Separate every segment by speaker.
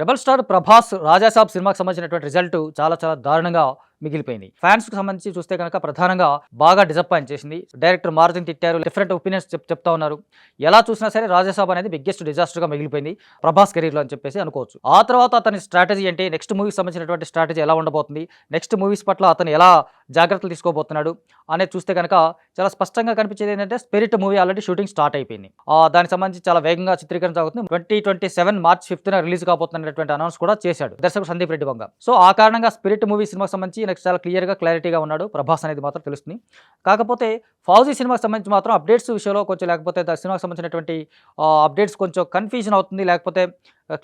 Speaker 1: Rebel star Prabhas Raja Saab సినిమాకి సంబంధించినటువంటి result చాలా చాలా దారుణంగా మిగిలిపోయింది. ఫ్యాన్స్కి సంబంధించి చూస్తే కనుక ప్రధానంగా బాగా డిసప్పాయింట్ చేసింది. డైరెక్టర్ మార్జిన్ తిట్టారు. డిఫరెంట్ ఒపీనియన్స్ చెప్తా ఉన్నారు. ఎలా చూసినా సరే రాజ్యసభ అనేది బిగ్గెస్ట్ డిజాస్టర్గా మిగిలిపోయింది. ప్రభాస్ కెరీర్లో అని చెప్పేసి అనుకోవచ్చు. ఆ తర్వాత అతని స్ట్రాటజీ ఏంటి? నెక్స్ట్ మూవీకి సంబంధించినటువంటి స్ట్రాటజీ ఎలా ఉండబోతుంది? నెక్స్ట్ మూవీస్ పట్ల అతను ఎలా జాగ్రత్తలు తీసుకోబోతున్నాడు? అనేది చూస్తే కనుక చాలా స్పష్టంగా కనిపించేది ఏంటంటే Spirit movie already shooting start అయిపోయింది. ఆ, దానికి సంబంధించి చాలా వేగంగా చిత్రీకరణ సాగుతుంది twenty twenty seven March fifth release కాబోతున్నటువంటి announce కూడా చేశాడు. దర్శకుడు సందీప్ రెడ్డి వంగ. సో ఆ కారణంగా స్పిరిట్ మూవీ సినిమాకి సంబంధించి నాకు చాలా క్లియర్గా క్లారిటీగా ఉన్నాడు. ప్రభాస్ అనేది మాత్రం తెలుస్తుంది. కాకపోతే ఫౌజీ సినిమాకి సంబంధించి మాత్రం అప్డేట్స్ విషయంలో కొంచెం లేకపోతే సినిమాకి సంబంధించినటువంటి అప్డేట్స్ కొంచెం కన్ఫ్యూజన్ అవుతుంది. లేకపోతే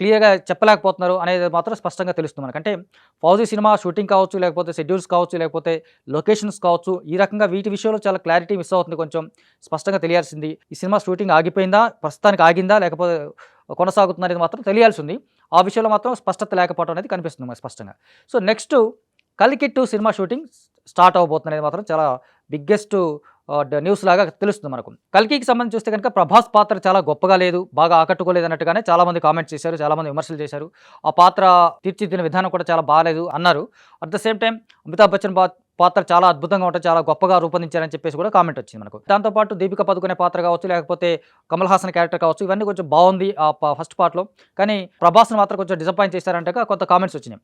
Speaker 1: క్లియర్గా చెప్పలేకపోతున్నారు అనేది మాత్రం స్పష్టంగా తెలుస్తుంది మనకు. అంటే ఫౌజీ సినిమా షూటింగ్ కావచ్చు లేకపోతే షెడ్యూల్స్ కావచ్చు లేకపోతే లొకేషన్స్ కావచ్చు ఈ రకంగా వీటి విషయంలో చాలా క్లారిటీ మిస్ అవుతుంది. కొంచెం స్పష్టంగా తెలియాల్సింది. ఈ సినిమా షూటింగ్ ఆగిపోయిందా? ప్రస్తుతానికి ఆగిందా? లేకపోతే కొనసాగుతుందా అనేది మాత్రం తెలియాల్సింది. ఆ విషయంలో మాత్రం స్పష్టత లేకపోవడం అనేది కనిపిస్తుంది మనకు స్పష్టంగా. సో నెక్స్ట్ కలికిట్టు సినిమా షూటింగ్ స్టార్ట్ అవబోతుంది మాత్రం చాలా బిగ్గెస్ట్ న్యూస్ లాగా తెలుస్తుంది మనకు. కల్కికి సంబంధించి చూస్తే కనుక ప్రభాస్ పాత్ర చాలా గొప్పగా లేదు బాగా ఆకట్టుకోలేదు అన్నట్టుగానే చాలామంది కామెంట్స్ చేశారు చాలామంది విమర్శలు చేశారు. ఆ పాత్ర తీర్చిదిద్దిన విధానం కూడా చాలా బాగాలేదు అన్నారు. At the same time Amitabh Bachchan పాత్ర చాలా అద్భుతంగా ఉంటుంది చాలా గొప్పగా రూపొందించారని చెప్పేసి కూడా కామెంట్ వచ్చింది మనకు. దాంతోపాటు దీపిక పదుకునే పాత్ర కావచ్చు లేకపోతే కమల్ హాసన్ క్యారెక్టర్ కావచ్చు ఇవన్నీ కొంచెం బాగుంది ఆ ఫస్ట్ పార్ట్లో. కానీ ప్రభాస్ను మాత్రం కొంచెం డిసప్పాయింట్ చేశారంటే కొంత కామెంట్స్ వచ్చినాయి.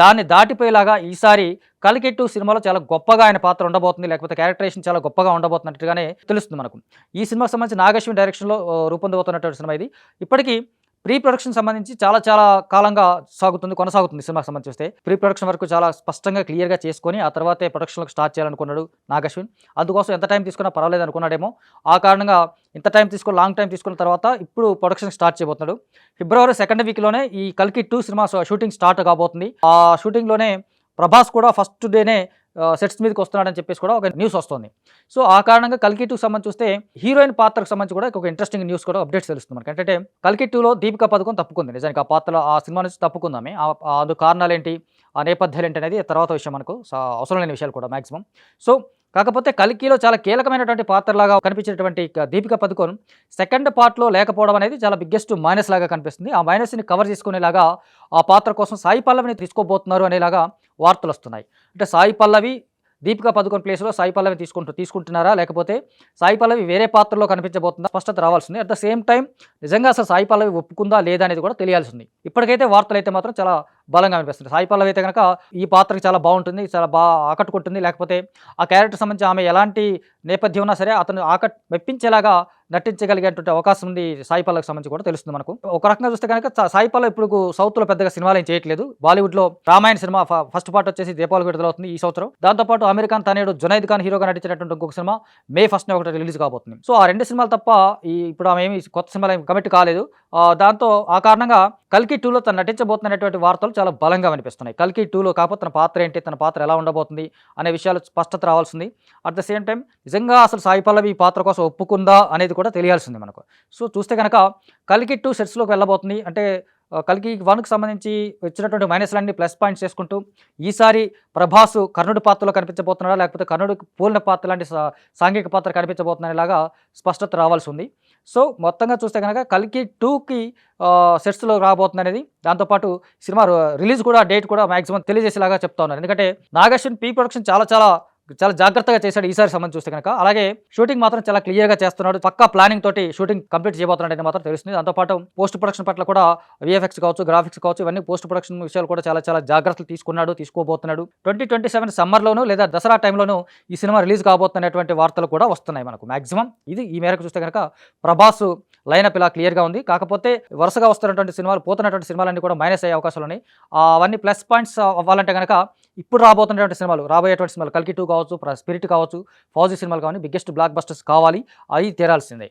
Speaker 1: దాన్ని దాటిపోయేలాగా ఈసారి కలికెట్టు సినిమాలో చాలా గొప్పగా ఆయన పాత్ర ఉండబోతుంది లేకపోతే క్యారెక్టరేషన్ చాలా గొప్పగా ఉండబోతున్నట్టుగానే తెలుస్తుంది మనకు. ఈ సినిమాకి సంబంధించి నాగేశ్వరి డైరెక్షన్లో రూపొందబోతున్నటువంటి సినిమా ఇది. ఇప్పటికీ ప్రీ ప్రొడక్షన్ సంబంధించి చాలా చాలా కాలంగా సాగుతుంది కొనసాగుతుంది సినిమాకి సంబంధించి వస్తే. ప్రీ ప్రొడక్షన్ వరకు చాలా స్పష్టంగా క్లియర్గా చేసుకొని ఆ తర్వాతే ప్రొడక్షన్లకు స్టార్ట్ చేయాలనుకున్నాడు నాగశ్విన్. అందుకోసం ఎంత టైం తీసుకున్నా పర్వాలేదు అనుకున్నాడేమో. ఆ కారణంగా ఇంత టైం తీసుకుని లాంగ్ టైం తీసుకున్న తర్వాత ఇప్పుడు ప్రొడక్షన్ స్టార్ట్ చేయబోతున్నాడు. ఫిబ్రవరి సెకండ్ వీక్లోనే ఈ కల్కి టూ సినిమా షూటింగ్ స్టార్ట్ కాబోతుంది. ఆ షూటింగ్లోనే ప్రభాస్ కూడా ఫస్ట్ డేనే సెట్స్ మీదకి వస్తున్నాడని చెప్పేసి కూడా ఒక న్యూస్ వస్తుంది. సో ఆ కారణంగా కల్కి టూకి సంబంధించి చూస్తే హీరోయిన్ పాత్రకు సంబంధించి కూడా ఒక ఇంట్రెస్టింగ్ న్యూస్ కూడా అప్డేట్స్ తెలుస్తుంది మనకి. అంటే కల్కి టూలో దీపికా పథకం తప్పుకుంది. నిజానికి ఆ పాత్ర ఆ సినిమా నుంచి తప్పుకుందామే. ఆ- కారణాలు ఏంటి ఆ నేపథ్యాలు ఏంటి అనేది తర్వాత విషయం మనకు. అవసరం లేని విషయాలు కూడా మాక్సిమం సో కాకపోతే కల్కిలో చాలా కీలకమైనటువంటి పాత్రలాగా కనిపించినటువంటి దీపిక దీపికా పదుకోన్ సెకండ్ పార్ట్లో లేకపోవడం అనేది చాలా బిగ్గెస్ట్ మైనస్ లాగా కనిపిస్తుంది. ఆ మైనస్ని కవర్ చేసుకునేలాగా ఆ పాత్ర కోసం సాయి పల్లవిని తీసుకోబోతున్నారు అనేలాగా వార్తలు వస్తున్నాయి అంటే సాయి పల్లవి దీపికా పదుకొని ప్లేస్లో సాయి పల్లవి తీసుకుంటూ తీసుకుంటున్నారా? లేకపోతే సాయి పల్లవి వేరే పాత్రలో కనిపించబోతుందా? స్పష్టత రావాల్సింది. అట్ ద సేమ్ టైం నిజంగా అసలు సాయి పల్లవి ఒప్పుకుందా లేదా అనేది కూడా తెలియాల్సింది. ఇప్పటికైతే వార్తలు అయితే మాత్రం చాలా బలంగా అనిపిస్తుంది సాయి పల్లవి అయితే కనుక ఈ పాత్రకి చాలా బాగుంటుంది చాలా బాగా ఆకట్టుకుంటుంది. లేకపోతే ఆ క్యారెక్టర్ సంబంధించి ఆమె ఎలాంటి నేపథ్యం ఉన్నా సరే అతను ఆకట్ మెప్పించేలాగా నటించగలిగేటువంటి అవకాశం ఉంది సాయి పల్లవికి సంబంధించి కూడా తెలుస్తుంది మనకు. ఒక రకంగా చూస్తే కనుక సాయిపల్ల సాయి పల్లవి ఇప్పుడు సౌత్లో పెద్దగా సినిమాలు ఏం చేయట్లేదు. బాలీవుడ్లో రామాయణ సినిమా ఫస్ట్ పార్ట్ వచ్చేసి దీపావళి విడుదలవుతుంది ఈ సంవత్సరం. దాంతోపాటు అమెరికన్ తనేడు జునైద్ ఖాన్ హీరోగా నటించినటువంటి ఇంకొక సినిమా మే ఫస్ట్ ఒకటి రిలీజ్ కాబోతుంది. సో ఆ రెండు సినిమాలు తప్ప ఈ ఇప్పుడు ఆమె ఏమి కొత్త సినిమాలు ఏమి కమిట్ కాలేదు. దాంతో ఆ కారణంగా కల్కి టూలో తను నటించబోతున్నటువంటి వార్తలు చాలా బలంగా వినిపిస్తున్నాయి. కల్కి టూలో కాకపోతే తన పాత్ర ఏంటి తన పాత్ర ఎలా ఉండబోతుంది అనే విషయాలు స్పష్టత రావాల్సింది. అట్ ద సేమ్ టైం నిజంగా అసలు సాయి పల్లవి ఈ పాత్ర కోసం ఒప్పుకుందా అనేది కూడా కూడా తెలియాల్సింది మనకు. సో చూస్తే కనుక కల్కి టూ సెట్స్లోకి వెళ్ళబోతుంది. అంటే కలికి కల్కి వన్కి సంబంధించి వచ్చినటువంటి మైనస్లన్నీ ప్లస్ పాయింట్స్ చేసుకుంటూ ఈసారి ప్రభాస్ కర్ణుడి పాత్రలో కనిపించబోతున్నాడా? లేకపోతే కర్ణుడికి పోలిన పాత్ర లాంటి సాంఘిక పాత్ర కనిపించబోతున్నలాగా స్పష్టత రావాల్సి ఉంది సో మొత్తంగా చూస్తే కనుక కల్కి టూకి సెట్స్లో రాబోతుంది అనేది దాంతోపాటు సినిమా రిలీజ్ కూడా డేట్ కూడా మాక్సిమం తెలియజేసేలాగా చెప్తా ఉన్నారు. ఎందుకంటే నాగశ్విన్ పీ ప్రొడక్షన్ చాలా చాలా చాలా జాగ్రత్తగా చేశాడు ఈసారి సంబంధం చూస్తే కనుక. అలాగే షూటింగ్ మాత్రం చాలా క్లియర్గా చేస్తున్నాడు. పక్కా ప్లానింగ్ తోటి షూటింగ్ కంప్లీట్ చేయబోతున్నాడని మాత్రం తెలుస్తుంది. దాంతోపాటు పోస్ట్ ప్రొడక్షన్ పట్ల కూడా విఎఫ్ఎక్స్ కావచ్చు గ్రాఫిక్స్ కావచ్చు ఇవన్నీ పోస్ట్ ప్రొడక్షన్ విషయాలు కూడా చాలా చాలా జాగ్రత్తలు తీసుకున్నాడు తీసుకోబోతున్నాడు. ట్వంటీ ట్వంటీ సెవెన్ సమ్మర్లోనూ లేదా దసరా టైంలోనూ ఈ సినిమా రిలీజ్ కాబోతున్నటువంటి వార్తలు కూడా వస్తున్నాయి మనకు. మాక్సిమం ఇది ఈ మేరకు చూస్తే కనుక ప్రభాస్ లైనప్ ఇలా క్లియర్గా ఉంది. కాకపోతే వరుసగా వస్తున్నటువంటి సినిమాలు పోతున్నటువంటి సినిమాలన్నీ కూడా మైనస్ అయ్యే అవకాశాలు ఉన్నాయి. అవన్నీ ప్లస్ పాయింట్స్ అవ్వాలంటే కనుక ఇప్పుడు రాబోతున్నటువంటి సినిమాలు రాబోయేటువంటి సినిమాలు కల్కి టూ కావచ్చు స్పిరిట్ కావచ్చు ఫౌజీ సినిమాలు కానీ బిగ్గెస్ట్ బ్లాక్ బస్టర్స్ కావాలి అవి తీరాల్సిందే.